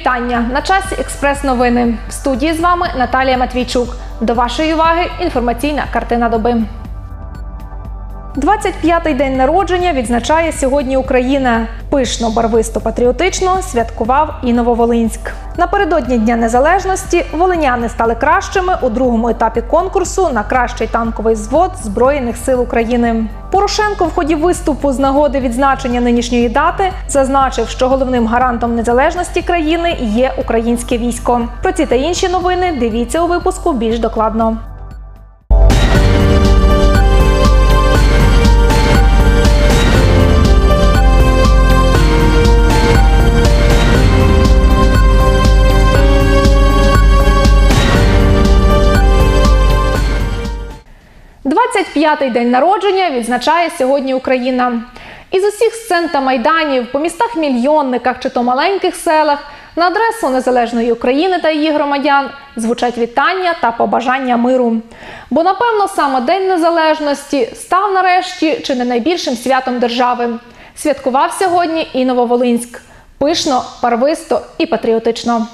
вітання на часі експрес-новини. В студії з вами Наталія Матвійчук. До вашої уваги інформаційна картина доби. 25-й день народження відзначає сьогодні Україна. Пишно, барвисто, патріотично святкував і Нововолинськ. Напередодні Дня Незалежності волиняни стали кращими у другому етапі конкурсу на кращий танковий звод Збройних сил України. Порошенко в ході виступу з нагоди відзначення нинішньої дати зазначив, що головним гарантом незалежності країни є українське військо. Про ці та інші новини дивіться у випуску більш докладно. – 25-й день народження відзначає сьогодні Україна. Із усіх сцен та майданів, по містах мільйонниках чи то маленьких селах, на адресу незалежної України та її громадян звучать вітання та побажання миру. Бо, напевно, саме День Незалежності став нарешті чи не найбільшим святом держави. Святкував сьогодні і Нововолинськ. Пишно, барвисто і патріотично.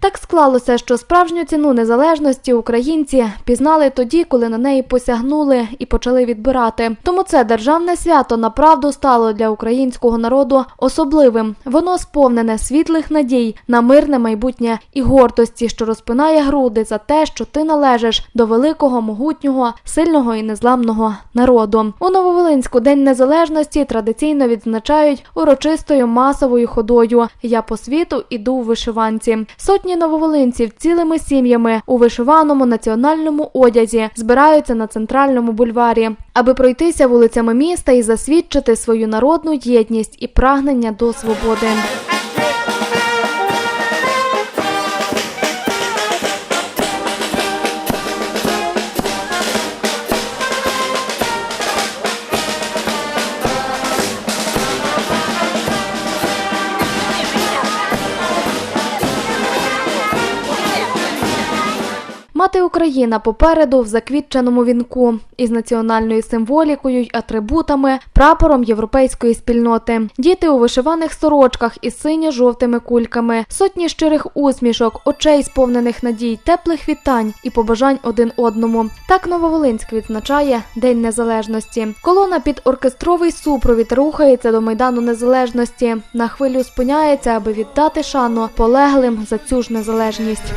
Так склалося, що справжню ціну незалежності українці пізнали тоді, коли на неї посягнули і почали відбирати. Тому це державне свято направду стало для українського народу особливим. Воно сповнене світлих надій на мирне майбутнє і гордості, що розпинає груди за те, що ти належиш до великого, могутнього, сильного і незламного народу. У Нововолинську День Незалежності традиційно відзначають урочистою масовою ходою. Я по світу іду в вишиванці. Сотні нововолинців цілими сім'ями у вишиваному національному одязі збираються на центральному бульварі, аби пройтися вулицями міста і засвідчити свою народну єдність і прагнення до свободи. Україна попереду в заквітченому вінку із національною символікою й атрибутами, прапором європейської спільноти. Діти у вишиваних сорочках із синьо-жовтими кульками, сотні щирих усмішок, очей сповнених надій, теплих вітань і побажань один одному. Так Нововолинськ відзначає День Незалежності. Колона під оркестровий супровід рухається до майдану незалежності. На хвилю спиняється, аби віддати шану полеглим за цю ж незалежність.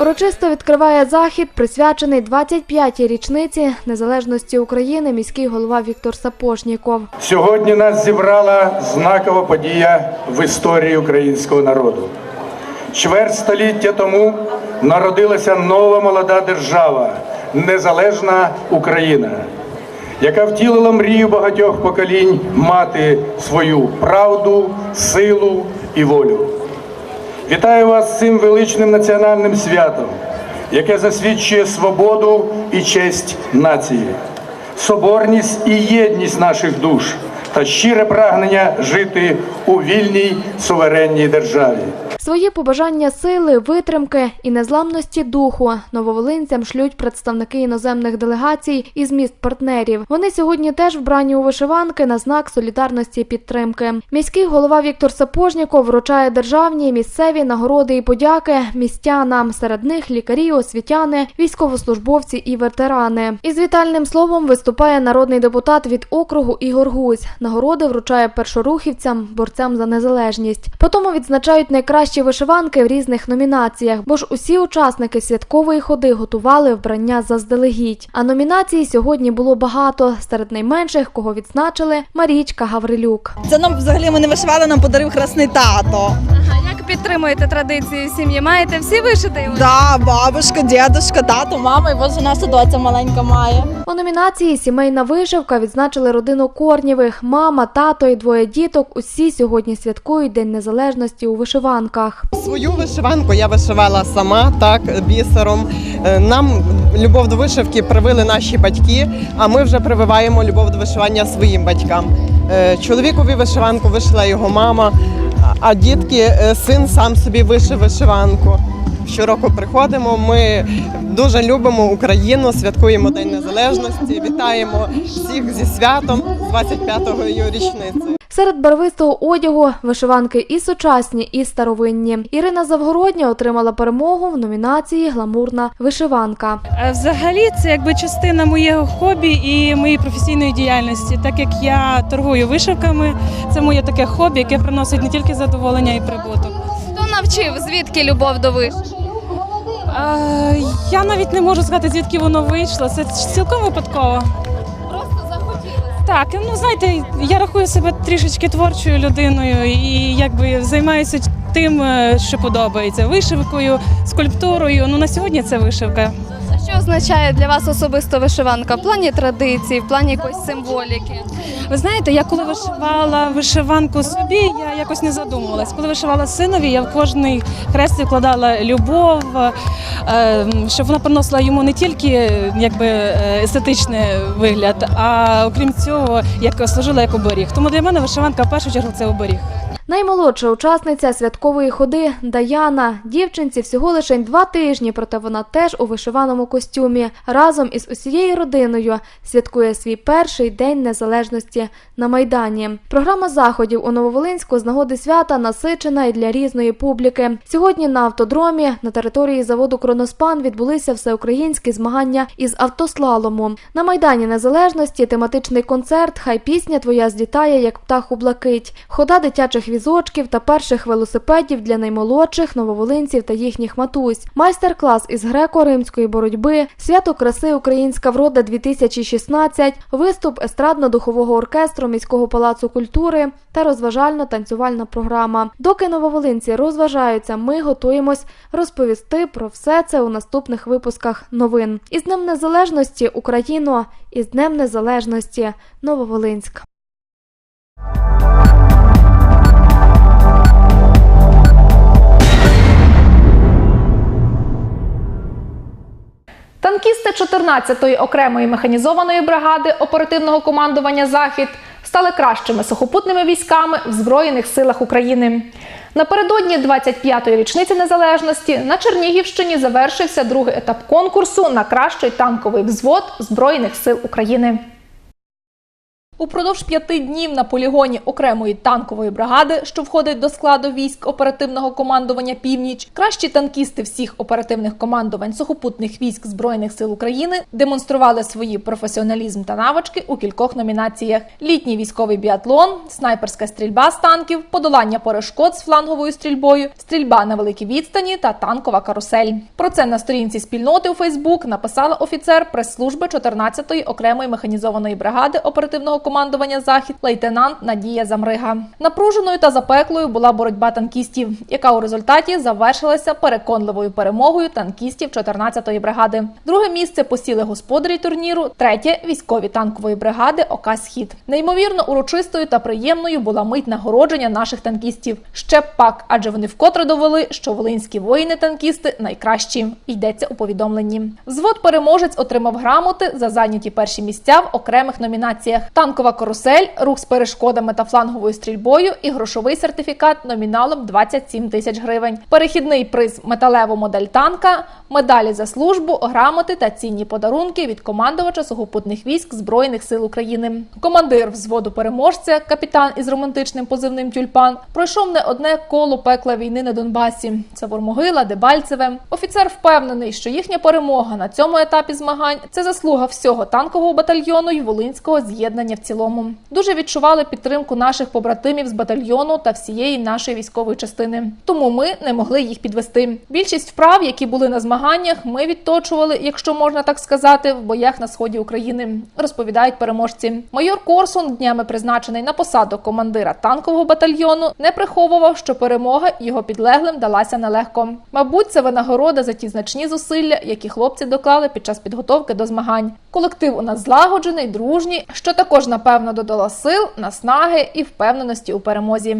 Урочисто відкриває захід, присвячений 25-й річниці незалежності України, міський голова Віктор Сапожніков. Сьогодні нас зібрала знакова подія в історії українського народу. Чверть століття тому народилася нова молода держава, незалежна Україна, яка втілила мрію багатьох поколінь мати свою правду, силу і волю. Вітаю вас з цим величним національним святом, яке засвідчує свободу і честь нації, соборність і єдність наших душ та щире прагнення жити у вільній суверенній державі. Свої побажання сили, витримки і незламності духу нововолинцям шлють представники іноземних делегацій із міст партнерів. Вони сьогодні теж вбрані у вишиванки на знак солідарності і підтримки. Міський голова Віктор Сапожніков вручає державні місцеві нагороди і подяки містянам. Серед них лікарі, освітяни, військовослужбовці і ветерани. Із вітальним словом виступає народний депутат від округу Ігор Гузь. Нагороди вручає першорухівцям, борцям за незалежність. Потім відзначають найкращі вишиванки в різних номінаціях, бо ж усі учасники святкової ходи готували вбрання заздалегідь. А номінацій сьогодні було багато. Серед найменших, кого відзначили, Марічка Гаврилюк. Це нам взагалі ми не вишивали, нам подарив красний тато. Підтримуєте традиції в сім'ї? Маєте всі вишити? Да, бабушка, дідушка, тато, мама, і у нас доця маленька має. У номінації Сімейна вишивка відзначили родину Корнєвих. Мама, тато і двоє діток. Усі сьогодні святкують День Незалежності у вишиванках. Свою вишиванку я вишивала сама, так, бісером. Е, Нам любов до вишивки привили наші батьки, а ми вже прививаємо любов до вишивання своїм батькам. Е, Чоловікові вишиванку вишила його мама, а- дітки, е, син сам собі вишив вишиванку. Щороку приходимо. Ми дуже любимо Україну, святкуємо День Незалежності, вітаємо всіх зі святом з 25-ї річниці. Серед барвистого одягу вишиванки і сучасні, і старовинні. Ірина Завгородня отримала перемогу в номінації Гламурна вишиванка. Е, Взагалі, це якби частина моєго хобі і моєї професійної діяльності. Так як я торгую вишивками, це моє таке хобі, яке приносить не тільки задоволення і прибуток. Хто навчив? Звідки любов до вишивки? Я навіть не можу сказати, звідки воно вийшло. Це цілком випадково. Просто захотілося. Так, ну знаєте, я рахую себе трішечки творчою людиною і якби займаюся тим, е, що подобається вишивкою, скульптурою. Ну на сьогодні це вишивка. Що означає для вас особисто вишиванка? В плані традицій, в плані якоїсь символіки? Ви знаєте, я коли вишивала вишиванку собі, я якось не задумувалась. Коли вишивала синові, я в кожний хрест вкладала любов, е, щоб вона приносила йому не тільки якби е, естетичний вигляд, а окрім цього, як служила як оберіг. Тому для мене вишиванка в першу чергу це оберіг. Наймолодша учасниця святкової ходи Даяна. Дівчинці всього лише два тижні, проте вона теж у вишиваному костюмі. Разом із усією родиною святкує свій перший день незалежності на майдані. Програма заходів у Нововолинську з нагоди свята насичена і для різної публіки. Сьогодні на автодромі на території заводу Кроноспан відбулися всеукраїнські змагання із автослалому. На майдані незалежності тематичний концерт Хай пісня твоя злітає, як птах у блакить. Хода дитячих візочків та перших велосипедів для наймолодших нововолинців та їхніх матусь. Майстер-клас із греко-римської боротьби, свято краси Українська врода 2016, виступ естрадно-духового оркестру міського палацу культури та розважально-танцювальна програма. Доки нововолинці розважаються, ми готуємось розповісти про все це у наступних випусках новин. Із Днем Незалежності Україно, із Днем Незалежності Нововолинськ. Танкісти 14-ї окремої механізованої бригади оперативного командування Захід стали кращими сухопутними військами в Збройних силах України. Напередодні 25-ї річниці незалежності на Чернігівщині завершився другий етап конкурсу на кращий танковий взвод Збройних сил України. Упродовж п'яти днів на полігоні окремої танкової бригади, що входить до складу військ оперативного командування Північ, кращі танкісти всіх оперативних командувань сухопутних військ Збройних сил України демонстрували свої професіоналізм та навички у кількох номінаціях: літній військовий біатлон, снайперська стрільба з танків, подолання перешкод з фланговою стрільбою, стрільба на великій відстані та танкова карусель. Про це на сторінці спільноти у Фейсбук написала офіцер прес-служби 14-ї окремої механізованої бригади оперативного командування Захід лейтенант Надія Замрига. Напруженою та запеклою була боротьба танкістів, яка у результаті завершилася переконливою перемогою танкістів 14-ї бригади. Друге місце посіли господарі турніру, третє військові танкової бригади ОК Схід. Неймовірно урочистою та приємною була мить нагородження наших танкістів. Ще пак, адже вони вкотре довели, що волинські воїни-танкісти найкращі. Йдеться у повідомленні. Взвод переможець отримав грамоти за зайняті перші місця в окремих номінаціях: танкова карусель, рух з перешкодами та фланговою стрільбою і грошовий сертифікат номіналом 27 тисяч гривень. Перехідний приз металеву модель танка, медалі за службу, грамоти та цінні подарунки від командувача сухопутних військ Збройних сил України. Командир взводу переможця, капітан із романтичним позивним Тюльпан, пройшов не одне коло пекла війни на Донбасі. Це Вормогила, Дебальцеве. Офіцер впевнений, що їхня перемога на цьому етапі змагань це заслуга всього танкового батальйону й волинського з'єднання в цілому. Дуже відчували підтримку наших побратимів з батальйону та всієї нашої військової частини. Тому ми не могли їх підвести. Більшість вправ, які були на змаганнях, ми відточували, якщо можна так сказати, в боях на сході України. Розповідають переможці. Майор Корсун, днями призначений на посаду командира танкового батальйону, не приховував, що перемога його підлеглим далася нелегко. Мабуть, це винагорода за ті значні зусилля, які хлопці доклали під час підготовки до змагань. Колектив у нас злагоджений, дружній, що також напевно додало сил, наснаги і впевненості у перемозі.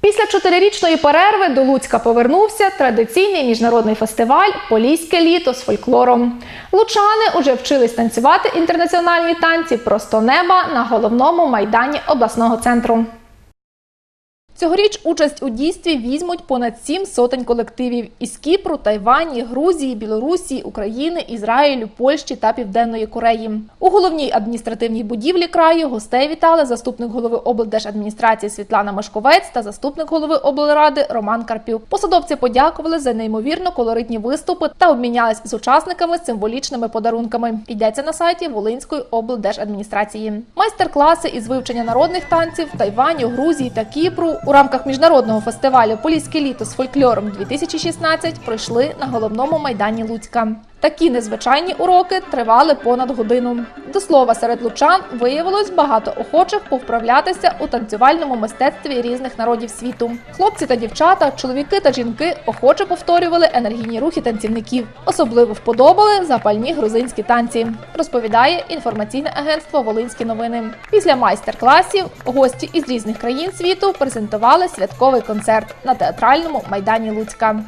Після чотирирічної перерви до Луцька повернувся традиційний міжнародний фестиваль Поліське літо з фольклором. Лучани уже вчились танцювати інтернаціональні танці просто неба на головному майдані обласного центру. Цьогоріч участь у дійстві візьмуть понад сім сотень колективів із Кіпру, Тайвані, Грузії, Білорусі, України, Ізраїлю, Польщі та Південної Кореї. У головній адміністративній будівлі краю гостей вітали заступник голови облдержадміністрації Світлана Мешковець та заступник голови облради Роман Карпюк. Посадовці подякували за неймовірно колоритні виступи та обмінялись з учасниками символічними подарунками. Йдеться на сайті Волинської облдержадміністрації. Майстер-класи із вивчення народних танців в Тайвані, Грузії та Кіпру у рамках міжнародного фестивалю Поліське літо з фольклором 2016 пройшли на головному майдані Луцька. Такі незвичайні уроки тривали понад годину. До слова, серед лучан виявилось багато охочих повправлятися у танцювальному мистецтві різних народів світу. Хлопці та дівчата, чоловіки та жінки охоче повторювали енергійні рухи танцівників. Особливо вподобали запальні грузинські танці. Розповідає інформаційне агентство Волинські новини. Після майстер-класів гості із різних країн світу презентували святковий концерт на театральному майдані Луцька.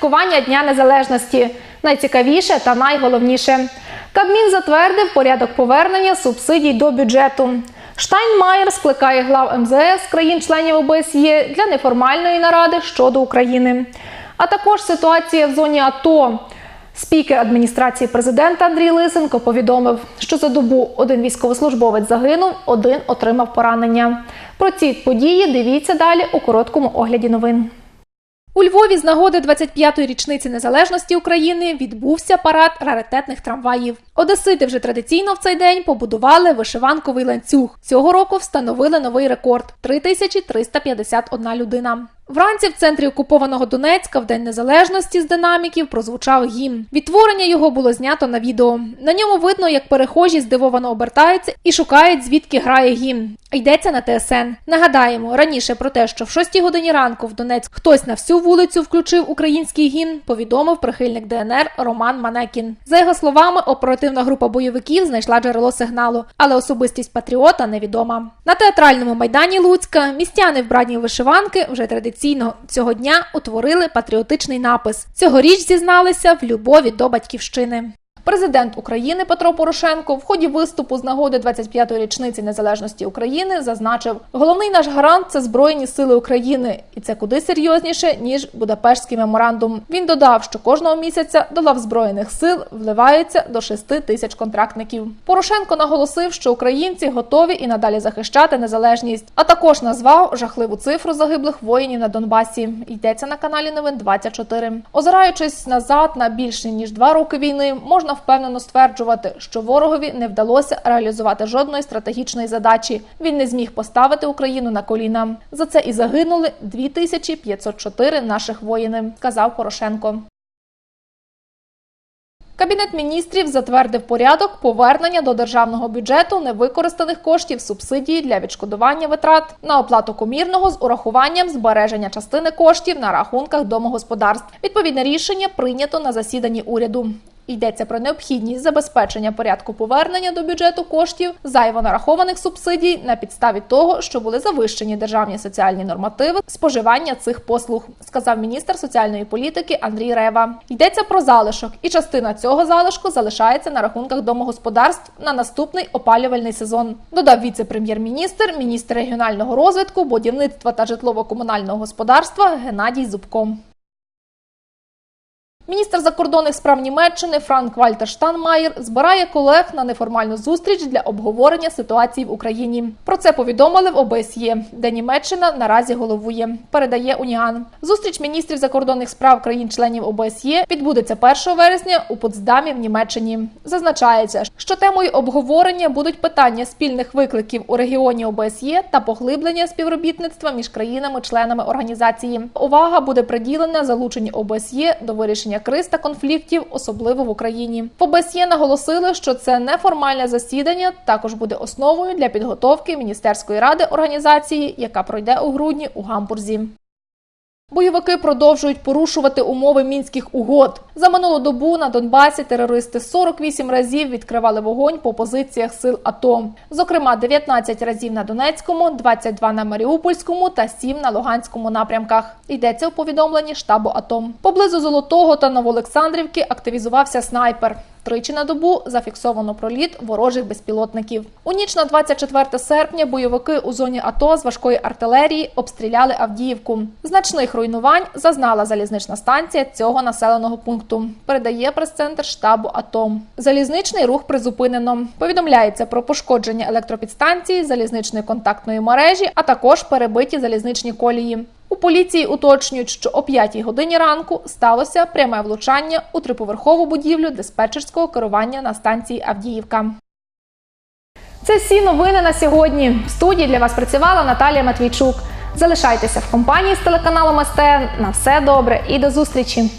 Святкування Дня Незалежності найцікавіше та найголовніше. Кабмін затвердив порядок повернення субсидій до бюджету. Штайнмаєр скликає глав МЗС країн-членів ОБСЄ для неформальної наради щодо України. А також ситуація в зоні АТО. Спікер адміністрації президента Андрій Лисенко повідомив, що за добу один військовослужбовець загинув, один отримав поранення. Про ці події дивіться далі у короткому огляді новин. У Львові з нагоди 25-ї річниці незалежності України відбувся парад раритетних трамваїв. Одесити вже традиційно в цей день побудували вишиванковий ланцюг. Цього року встановили новий рекорд 3351 людина. Вранці в центрі окупованого Донецька в День Незалежності з динаміків прозвучав гімн. Відтворення його було знято на відео. На ньому видно, як перехожі здивовано обертаються і шукають, звідки грає гімн. Йдеться на ТСН. Нагадаємо, раніше про те, що в 6 годині ранку в Донецьк хтось на всю вулицю включив український гімн, повідомив прихильник ДНР Роман Манекін. За його словами, оперативна група бойовиків знайшла джерело сигналу, але особистість патріота невідома. На театральному майдані Луцька містяни в вишиванки вже традиційно цього дня утворили патріотичний напис. Цьогоріч зізналися в любові до батьківщини. Президент України Петро Порошенко в ході виступу з нагоди 25-ї річниці незалежності України зазначив: головний наш гарант це збройні сили України, і це куди серйозніше ніж Будапештський меморандум. Він додав, що кожного місяця до лав збройних сил вливаються до 6 тисяч контрактників. Порошенко наголосив, що українці готові і надалі захищати незалежність, а також назвав жахливу цифру загиблих воїнів на Донбасі. Йдеться на каналі Новин 24. Озираючись назад на більше ніж два роки війни, можна впевнено стверджувати, що ворогові не вдалося реалізувати жодної стратегічної задачі. Він не зміг поставити Україну на коліна. За це і загинули 2504 наших воїни, сказав Порошенко. Кабінет міністрів затвердив порядок повернення до державного бюджету невикористаних коштів субсидії для відшкодування витрат на оплату комірного з урахуванням збереження частини коштів на рахунках домогосподарств. Відповідне рішення прийнято на засіданні уряду. Йдеться про необхідність забезпечення порядку повернення до бюджету коштів зайво нарахованих субсидій на підставі того, що були завищені державні соціальні нормативи споживання цих послуг, сказав міністр соціальної політики Андрій Рева. Йдеться про залишок, і частина цього залишку залишається на рахунках домогосподарств на наступний опалювальний сезон. Додав віце-прем'єр-міністр, міністр регіонального розвитку, будівництва та житлово-комунального господарства Геннадій Зубко. Міністр закордонних справ Німеччини Франк Вальтер Штанмаєр збирає колег на неформальну зустріч для обговорення ситуації в Україні. Про це повідомили в ОБСЄ, де Німеччина наразі головує. Передає Уніан. Зустріч міністрів закордонних справ країн-членів ОБСЄ відбудеться 1 вересня у Потсдамі в Німеччині. Зазначається, що темою обговорення будуть питання спільних викликів у регіоні ОБСЄ та поглиблення співробітництва між країнами-членами організації. Увага буде приділена залученню ОБСЄ до вирішення криз та конфліктів, особливо в Україні. В ОБСЄ наголосили, що це неформальне засідання також буде основою для підготовки міністерської ради організації, яка пройде у грудні у Гамбурзі. Бойовики продовжують порушувати умови мінських угод. За минулу добу на Донбасі терористи 48 разів відкривали вогонь по позиціях сил АТО. Зокрема, 19 разів на Донецькому, 22 на Маріупольському та 7 на Луганському напрямках. Йдеться у повідомленні штабу АТО. Поблизу Золотого та Новоолександрівки активізувався снайпер. Тричі на добу зафіксовано проліт ворожих безпілотників. У ніч на 24 серпня бойовики у зоні АТО з важкої артилерії обстріляли Авдіївку. Значних руйнувань зазнала залізнична станція цього населеного пункту. Передає прес-центр штабу АТО. Залізничний рух призупинено. Повідомляється про пошкодження електропідстанції, залізничної контактної мережі, а також перебиті залізничні колії. У поліції уточнюють, що о 5 годині ранку сталося пряме влучання у триповерхову будівлю диспетчерського керування на станції Авдіївка. Це всі новини на сьогодні. В студії для вас працювала Наталія Матвійчук. Залишайтеся в компанії з телеканалом СТН. На все добре і до зустрічі!